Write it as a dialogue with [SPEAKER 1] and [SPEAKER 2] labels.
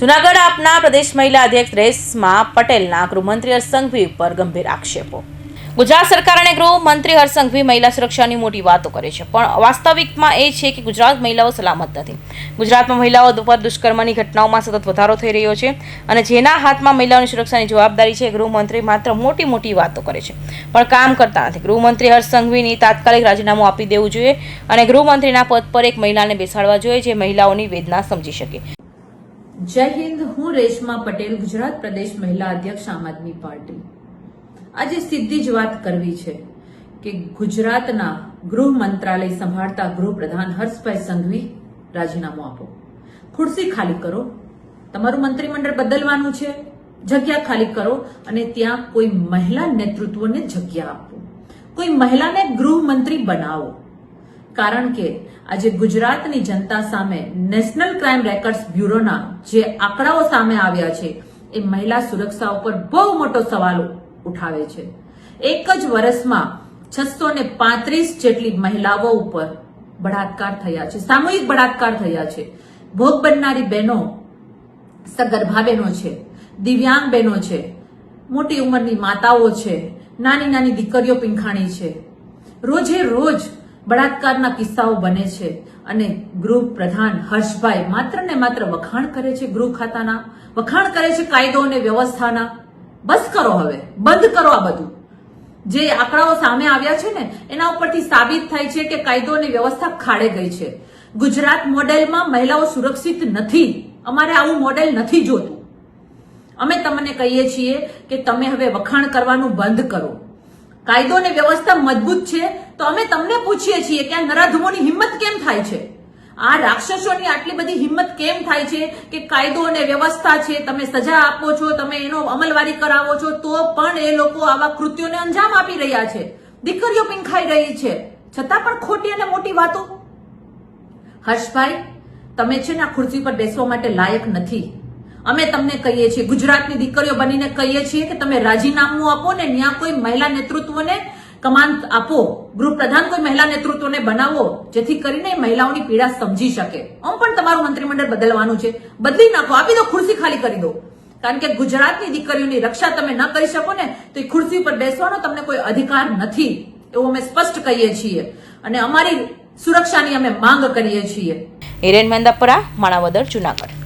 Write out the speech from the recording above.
[SPEAKER 1] જુનાગઢ આપના પ્રદેશ મહિલા અધ્યક્ષ રેશમા પટેલના ગૃહમંત્રી હરસંઘવી ઉપર ગંભીર આક્ષેપો. ગુજરાત સરકાર અને ગૃહમંત્રી હરસંઘવી મહિલા સુરક્ષાની મોટી વાતો કરે છે, પણ વાસ્તવિકમાં એ છે કે ગુજરાત મહિલાઓ સલામત નથી. ગુજરાતમાં મહિલાઓ પર દુષ્કર્મની ઘટનાઓમાં સતત વધારો થઈ રહ્યો છે અને જેના હાથમાં મહિલાઓની સુરક્ષાની જવાબદારી છે, ગૃહમંત્રી માત્ર મોટી મોટી વાતો કરે છે, પણ કામ કરતા નથી. ગૃહમંત્રી હરસંઘવીની સંઘવીની તાત્કાલિક રાજીનામું આપી દેવું જોઈએ અને ગૃહમંત્રીના પદ પર એક મહિલાને બેસાડવા જોઈએ, જે મહિલાઓની વેદના સમજી શકે.
[SPEAKER 2] જય હિન્દ, હું રેશમા પટેલ, ગુજરાત પ્રદેશ મહિલા અધ્યક્ષ આમ આદમી પાર્ટી. આજે સીધી જ વાત કરવી છે કે ગુજરાતના ગૃહ મંત્રાલય સંભાળતા ગૃહપ્રધાન હર્ષભાઈ સંઘવી રાજીનામું આપો. ખુરશી ખાલી કરો. તમારું મંત્રીમંડળ બદલવાનું છે. જગ્યા ખાલી કરો અને ત્યાં કોઈ મહિલા નેતૃત્વને જગ્યા આપો. કોઈ મહિલાને ગૃહમંત્રી બનાવો. કારણ કે આજે ગુજરાતની જનતા સામે નેશનલ ક્રાઇમ રેકર્ડ્સ બ્યુરોના જે આંકડાઓ સામે આવ્યા છે, એ મહિલા સુરક્ષા ઉપર બહુ મોટો સવાલ ઉઠાવે છે. એક જ વર્ષમાં છસો ને પાંત્રીસ જેટલી મહિલાઓ ઉપર બળાત્કાર થયા છે, સામૂહિક બળાત્કાર થયા છે. ભોગ બનનારી બહેનો સગર્ભા બહેનો છે દિવ્યાંગ બહેનો છે, મોટી ઉંમરની માતાઓ છે, નાની નાની દીકરીઓ પીંખાણી છે. રોજે રોજ બળાત્કારના કિસ્સાઓ બને છે અને ગૃહ પ્રધાન હર્ષભાઈ માત્ર ને માત્ર વખાણ કરે છે ગૃહ ખાતાના, વખાણ કરે છે કાયદો અને વ્યવસ્થાના. બસ કરો હવે, બંધ કરો આ બધું. જે આંકડાઓ સામે આવ્યા છે ને, એના ઉપરથી સાબિત થાય છે કે કાયદો અને વ્યવસ્થા ખાડે ગઈ છે. ગુજરાત મોડેલમાં મહિલાઓ સુરક્ષિત નથી. અમારે આવું મોડેલ નથી જોતું. અમે તમને કહીએ છીએ કે તમે હવે વખાણ કરવાનું બંધ કરો. કાયદો અને વ્યવસ્થા મજબૂત છે, તો અમે તમને પૂછીએ છીએ કે આ નરાધમોની હિંમત કેમ થાય છે? આ રાક્ષસોની આટલી બધી હિંમત કેમ થાય છે કે કાયદો અને વ્યવસ્થા છે, તમે સજા આપો છો, તમે એનો અમલવારી કરાવો છો, તો પણ એ લોકો આવા કૃત્યોને અંજામ આપી રહ્યા છે. દીકરીઓ પીંખાઈ રહી છે. છતાં પણ ખોટી અને મોટી વાતો? હર્ષભાઈ, તમે છે ને આ ખુરશી પર બેસવા માટે લાયક નથી. અમે તમને કહીએ છીએ, ગુજરાતની દીકરીઓ બનીને કહીએ છીએ કે તમે રાજીનામું આપો ને ત્યાં કોઈ મહિલા નેતૃત્વને કમાન આપો. ગૃહપ્રધાન કોઈ મહિલા નેતૃત્વને બનાવો, જેથી કરીને મહિલાઓની પીડા સમજી શકે. આમ પણ તમારું મંત્રીમંડળ બદલવાનું છે. બદલી નાખો, આપી દો, ખુરશી ખાલી કરી દો. કારણ કે ગુજરાતની દીકરીઓની રક્ષા તમે ન કરી શકો ને, તો એ ખુરશી પર બેસવાનો તમને કોઈ અધિકાર નથી, એવું અમે સ્પષ્ટ કહીએ છીએ. અને અમારી સુરક્ષાની અમે માંગ કરીએ છીએ.
[SPEAKER 1] હિરેન મેંદાપરા, માણાવદર, જુનાગઢ.